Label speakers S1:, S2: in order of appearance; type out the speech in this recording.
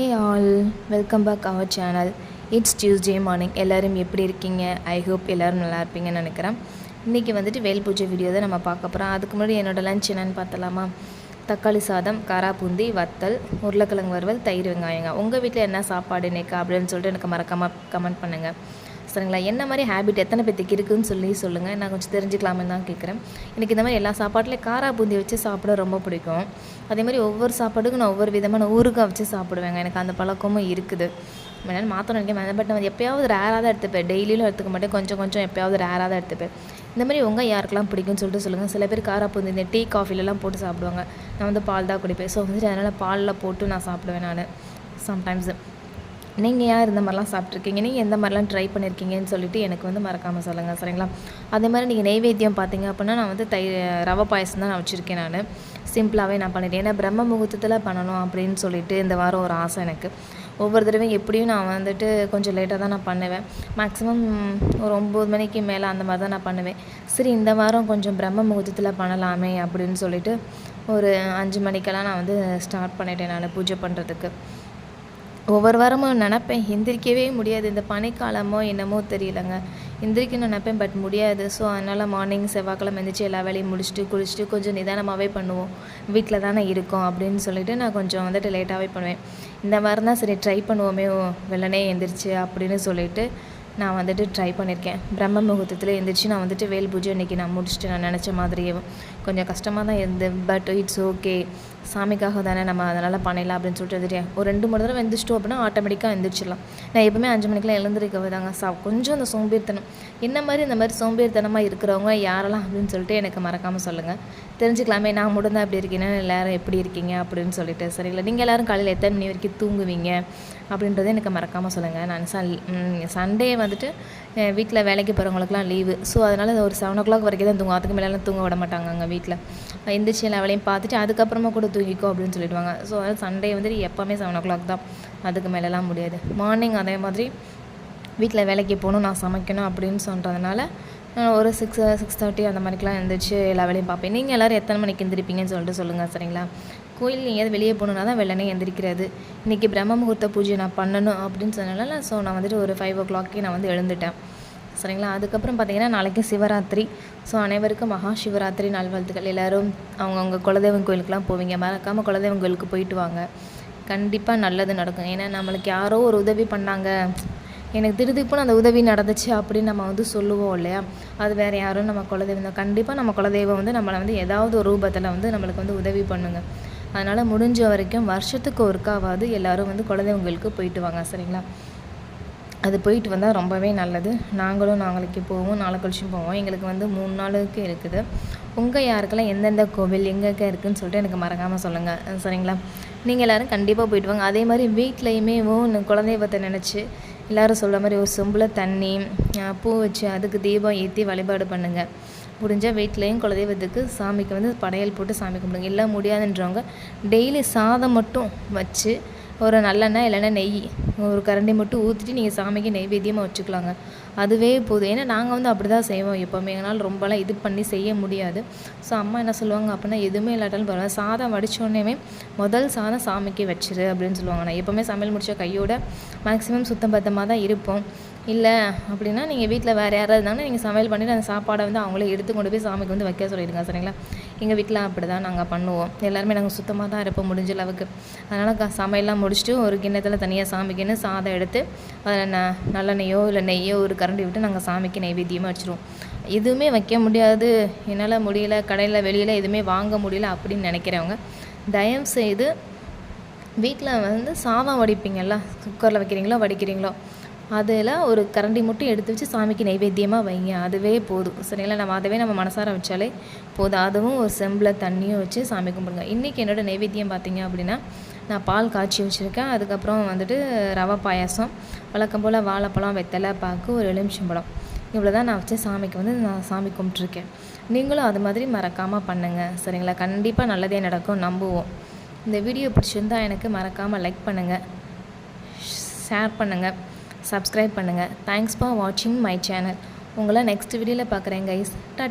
S1: Hey all welcome back our channel it's Tuesday morning எல்லோரும் எப்படி இருக்கீங்க? ஐ ஹோப் எல்லோரும் நல்லா இருப்பீங்கன்னு நினைக்கிறேன். இன்றைக்கி வந்துட்டு வேல் பூஜை வீடியோ தான் நம்ம பார்க்க போகிறோம் அதுக்கு முன்னாடி என்னோடய லஞ்ச் என்னென்னு பார்த்தலாமா தக்காளி சாதம் காரா பூந்தி வத்தல் உருளைக்கிழங்கு வறுவல் தயிர் வெங்காயங்க. உங்கள் வீட்டில் என்ன சாப்பாடு இன்னைக்கு அப்படின்னு சொல்லிட்டு எனக்கு மறக்காமல் கமெண்ட் பண்ணுங்கள் சரிங்களா? என்ன மாதிரி ஹேபிட் எத்தனை பேத்துக்கு இருக்குதுன்னு சொல்லி சொல்லுங்கள் நான் கொஞ்சம் தெரிஞ்சுக்கலாமே தான் கேட்குறேன் எனக்கு இந்த மாதிரி எல்லா சாப்பாட்லேயும் காரா பூந்தி வச்சு சாப்பிட ரொம்ப பிடிக்கும். அதே மாதிரி ஒவ்வொரு சாப்பாட்டுக்கும் நான் ஒவ்வொரு விதமான ஊறுகாய் வச்சு சாப்பிடுவேங்க. எனக்கு அந்த பழக்கமும் இருக்குது. வேணாலும் மாற்றணும் நினைக்கிறேன் பட் நான் எப்போயாவது ரேராக தான் எடுத்துப்பேன். டெய்லியும் எடுத்துக்க மாட்டேன். கொஞ்சம் கொஞ்சம் எப்போயாவது ரேராக தான் எடுத்துப்பேன். இந்த மாதிரி உங்கள் யாருக்கெல்லாம் பிடிக்கும்னு சொல்லிட்டு சொல்லுங்கள் சில பேர் காரா பூந்தி இந்த டீ காஃபிலெலாம் போட்டு சாப்பிடுவாங்க. நான் வந்து பால் தான் குடிப்பேன். ஸோ வந்துட்டு அதனால் பாலில் போட்டு நான் சாப்பிடுவேன் நான். சம்டைம்ஸ் நீங்கள் யார் இந்த மாதிரிலாம் சாப்பிட்ருக்கீங்க நீங்கள் எந்த மாதிரிலாம் ட்ரை பண்ணியிருக்கீங்கன்னு சொல்லிட்டு எனக்கு வந்து மறக்காமல் சொல்லுங்கள் சரிங்களா? அதே மாதிரி நீங்கள் நெய்வேத்தியம் பார்த்தீங்க அப்படின்னா நான் வந்து தை ரவை பாயசம் தான் நான் வச்சுருக்கேன் நான். சிம்பிளாகவே நான் பண்ணிட்டேன். ஏன்னா பிரம்ம முகூர்த்தத்தில் பண்ணணும் அப்படின்னு சொல்லிட்டு இந்த வாரம் ஒரு ஆசை எனக்கு. ஒவ்வொரு தடவையும் எப்படியும் நான் வந்துட்டு கொஞ்சம் லேட்டாக தான் நான் பண்ணுவேன். மேக்ஸிமம் ஒரு ஒம்பது மணிக்கு மேலே அந்த மாதிரி தான் நான் பண்ணுவேன். சரி இந்த வாரம் கொஞ்சம் பிரம்ம முகூர்த்தத்தில் பண்ணலாமே அப்படின்னு சொல்லிட்டு ஒரு அஞ்சு மணிக்கெல்லாம் நான் வந்து ஸ்டார்ட் பண்ணிட்டேன் நான் பூஜை பண்ணுறதுக்கு ஒவ்வொரு வாரமும் நினப்பேன் எந்திரிக்கவே முடியாது. இந்த பனிக்காலமோ என்னமோ தெரியலங்க. எந்திரிக்க நினப்பேன் பட் முடியாது. ஸோ அதனால் மார்னிங் செவ்வாய்க்கிழமை எந்திரிச்சு எல்லா வேலையும் முடிச்சுட்டு குளிச்சுட்டு கொஞ்சம் நிதானமாகவே பண்ணுவோம். வீட்டில் தானே இருக்கோம் அப்படின்னு சொல்லிட்டு நான் கொஞ்சம் வந்துட்டு லேட்டாகவே பண்ணுவேன். இந்த மாதிரி தான் சரி ட்ரை பண்ணுவோமே வெள்ளனே எந்திரிச்சு அப்படின்னு சொல்லிட்டு நான் வந்துட்டு ட்ரை பண்ணியிருக்கேன் பிரம்ம முகூர்த்தத்தில் எழுந்திரிச்சு நான் வந்துட்டு வேல் பூஜை இன்றைக்கி நான் முடிச்சுட்டு நான் நினச்ச மாதிரியே கொஞ்சம் கஷ்டமாக தான் இருந்து பட் இட்ஸ் ஓகே சாமிக்காக தானே நம்ம அதனால் பண்ணிடலாம் அப்படின்னு சொல்லிட்டு எழுதிட்டேன். ஒரு ரெண்டு மணி தடவை எழுந்திரிச்சிட்டோம் அப்படின்னா ஆட்டோமேட்டிக்காக எழுந்திரிச்சிடலாம் நான் எப்பவுமே அஞ்சு மணிக்கெலாம் எழுந்திருக்க தாங்க சா கொஞ்சம் அந்த சோம்பேறித்தனம். என்ன மாதிரி இந்த மாதிரி சோம்பேறித்தனமாக இருக்கிறவங்க யாரெல்லாம் அப்படின்னு சொல்லிட்டு எனக்கு மறக்காமல் சொல்லுங்கள் தெரிஞ்சுக்கலாமே நான் மட்டும் தான் இப்படி இருக்கீங்கன்னா எல்லோரும் எப்படி இருக்கீங்க? அப்படின்னு சொல்லிட்டு. சரிங்களா? நீங்கள் எல்லோரும் காலையில் எத்தனை மணி வரைக்கும் தூங்குவீங்க? அப்படின்றத எனக்கு மறக்காமல் சொல்லுங்கள் நான் சன் சண்டே வந்துட்டு வீட்டில் வேலைக்கு போகிறவங்களுக்குலாம் லீவு ஸோ அதனால் ஒரு செவன் ஓ கிளாக் வரைக்கும் தான் தூங்கும் அதுக்கு மேலே தூங்க விட மாட்டாங்க அங்கே வீட்டில் எந்திரிச்சு எல்லா வேலையும் பார்த்துட்டு அதுக்கப்புறமா கூட தூங்கிக்கோ அப்படின்னு சொல்லிடுவாங்க. ஸோ அதனால் சண்டே வந்துட்டு எப்போவுமே செவன் ஓ கிளாக் தான். அதுக்கு மேலெலாம் முடியாது. மார்னிங் அதே மாதிரி வீட்டில் வேலைக்கு போகணும் நான் சமைக்கணும் அப்படின்னு சொல்கிறதுனால ஒரு சிக்ஸ் சிக்ஸ் தேர்ட்டி அந்த மாதிரிக்கெலாம் எழுந்திரிச்சு எல்லா வேலையும் பார்ப்பேன். நீங்கள் எல்லோரும் எத்தனை மணிக்கு எந்திரிப்பீங்கன்னு சொல்லிட்டு சொல்லுங்கள் சரிங்களா? கோயில் எங்கேயாவது வெளியே போகணுன்னா தான் வெள்ளனே எந்திரிக்கிறது. இன்றைக்கி பிரம்ம முகூர்த்த பூஜை நான் பண்ணணும் அப்படின்னு சொன்னால ஸோ நான் வந்துட்டு ஒரு ஃபைவ் ஓ கிளாக்கே நான் வந்து எழுந்துட்டேன். சரிங்களா? அதுக்கப்புறம் பார்த்திங்கன்னா நாளைக்கு சிவராத்திரி. ஸோ அனைவருக்கும் மகா சிவராத்திரி நல்வாழ்த்துக்கள். எல்லோரும் அவங்கவுங்க குலதெய்வம் கோயிலுக்கெலாம் போவீங்க. மறக்காமல் குலதெய்வம் கோயிலுக்கு போயிட்டு வாங்க. கண்டிப்பாக நல்லது நடக்கும். ஏன்னா நம்மளுக்கு யாரோ ஒரு உதவி பண்ணாங்க எனக்கு திருதிப்புன்னு அந்த உதவி நடந்துச்சு அப்படின்னு நம்ம வந்து சொல்லுவோம் இல்லையா? அது வேறு யாரும் நம்ம குலதெய்வம் தான் கண்டிப்பாக நம்ம குலதெய்வம் வந்து நம்மளை வந்து ஏதாவது ஒரு ரூபத்தில் வந்து நம்மளுக்கு வந்து உதவி பண்ணுங்கள் அதனால் முடிஞ்ச வரைக்கும் வருஷத்துக்கு ஒருக்காவது எல்லோரும் வந்து குலதெய்வங்களுக்கு போயிட்டு வாங்க சரிங்களா? அது போயிட்டு வந்தால் ரொம்பவே நல்லது. நாங்களும் நாளைக்கு போவோம் நாளை கழிச்சும் போவோம். எங்களுக்கு வந்து மூணு நாளுக்கு இருக்குது. உங்கள் யாருக்கெல்லாம் எந்தெந்த கோவில் எங்கெங்கே இருக்குதுன்னு சொல்லிட்டு எனக்கு மறக்காமல் சொல்லுங்கள் சரிங்களா? நீங்கள் எல்லோரும் கண்டிப்பாக போயிட்டு வாங்க. அதே மாதிரி வீட்லேயுமே குலதெய்வத்தை நினச்சி எல்லோரும் சொல்கிற மாதிரி ஒரு சொம்பில் தண்ணி பூ வச்சு அதுக்கு தீபம் ஏற்றி வழிபாடு பண்ணுங்கள் முடிஞ்சால் வீட்லேயும் குலதெய்வத்துக்கு சாமிக்கு வந்து படையல் போட்டு சாமி கும்பிடுங்க. எல்லாம் முடியாதுன்றவங்க டெய்லி சாதம் மட்டும் வச்சு ஒரு நல்லெண்ணெய் இல்லைன்னா நெய் ஒரு கரண்டி மட்டும் ஊற்றிட்டு நீங்கள் சாமிக்கு நெய்வேத்தியமாக வச்சுக்கலாங்க. அதுவே போதும். ஏன்னா நாங்கள் வந்து அப்படி தான் செய்வோம் எப்போவுமே. எங்களால் ரொம்பலாம் இது பண்ணி செய்ய முடியாது. ஸோ அம்மா என்ன சொல்லுவாங்க அப்படின்னா எதுவுமே இல்லாட்டாலும் பரவாயில்ல. சாதம் வடித்தோடனே முதல் சாதம் சாமிக்கு வச்சிரு அப்படின்னு சொல்லுவாங்க. நான் எப்போவுமே சமையல் முடித்த கையோட மேக்ஸிமம் சுத்தம் பத்தமாக தான் இருப்போம். இல்லை அப்படின்னா நீங்கள் வீட்டில் வேறு யாராவது இருந்தாங்கன்னா நீங்கள் சமையல் பண்ணிவிட்டு அந்த சாப்பாடை வந்து அவங்களே எடுத்து கொண்டு போய் சாமிக்கு வந்து வைக்க சொல்லிடுங்க சரிங்களா? எங்கள் வீட்டில் அப்படி தான் நாங்கள் பண்ணுவோம். எல்லாருமே நாங்கள் சுத்தமாக தான் இருப்போம் முடிஞ்ச அளவுக்கு. அதனால் க சமையல்லாம் முடிச்சுட்டு ஒரு கிண்ணத்தில் தனியாக சாமிக்குன்னு சாதம் எடுத்து அதில் ந நல்லெண்ணெய்யோ இல்லை நெய்யோ ஒரு கரண்டி விட்டு நாங்கள் சாமிக்கு நைவேத்தியமாக வச்சுருவோம். எதுவுமே வைக்க முடியாது. என்னால் முடியல கடையில் வெளியில் எதுவுமே வாங்க முடியல அப்படின்னு நினைக்கிறவங்க தயவு செய்து வீட்டில் வந்து சாதம் வடிப்பீங்கள்ல குக்கரில் வைக்கிறீங்களோ வடிக்கிறீங்களோ அதில் ஒரு கரண்டி மட்டும் எடுத்து வச்சு சாமிக்கு நைவேத்தியமாக வைங்க. அதுவே போதும். சரிங்களா? நம்ம அதவே நம்ம மனசார வச்சாலே போதும். அதுவும் ஒரு செம்பில் தண்ணியும் வச்சு சாமி கும்பிடுங்க. இன்றைக்கி என்னோடய நைவேத்தியம் பார்த்தீங்க அப்படின்னா நான் பால் காய்ச்சி வச்சுருக்கேன். அதுக்கப்புறம் வந்துட்டு ரவை பாயாசம் வழக்கம் போல் வாழைப்பழம் வெத்தலை பாக்கு ஒரு எலுமிச்சம்பழம் இவ்வளோ தான் நான் வச்சு சாமிக்கு வந்து நான் சாமி கும்பிட்ருக்கேன் நீங்களும் அது மாதிரி மறக்காமல் பண்ணுங்கள் சரிங்களா? கண்டிப்பாக நல்லதே நடக்கும். நம்புவோம். இந்த வீடியோ பிடிச்சிருந்தால் எனக்கு மறக்காமல் லைக் பண்ணுங்கள் ஷேர் பண்ணுங்கள் சப்ஸ்கிரைப் பண்ணுங்கள் தேங்க்ஸ் ஃபார் வாட்சிங் மை சேனல் உங்களை நெக்ஸ்ட் வீடியோவில் பார்க்குறேன் கைஸ் டாட்டா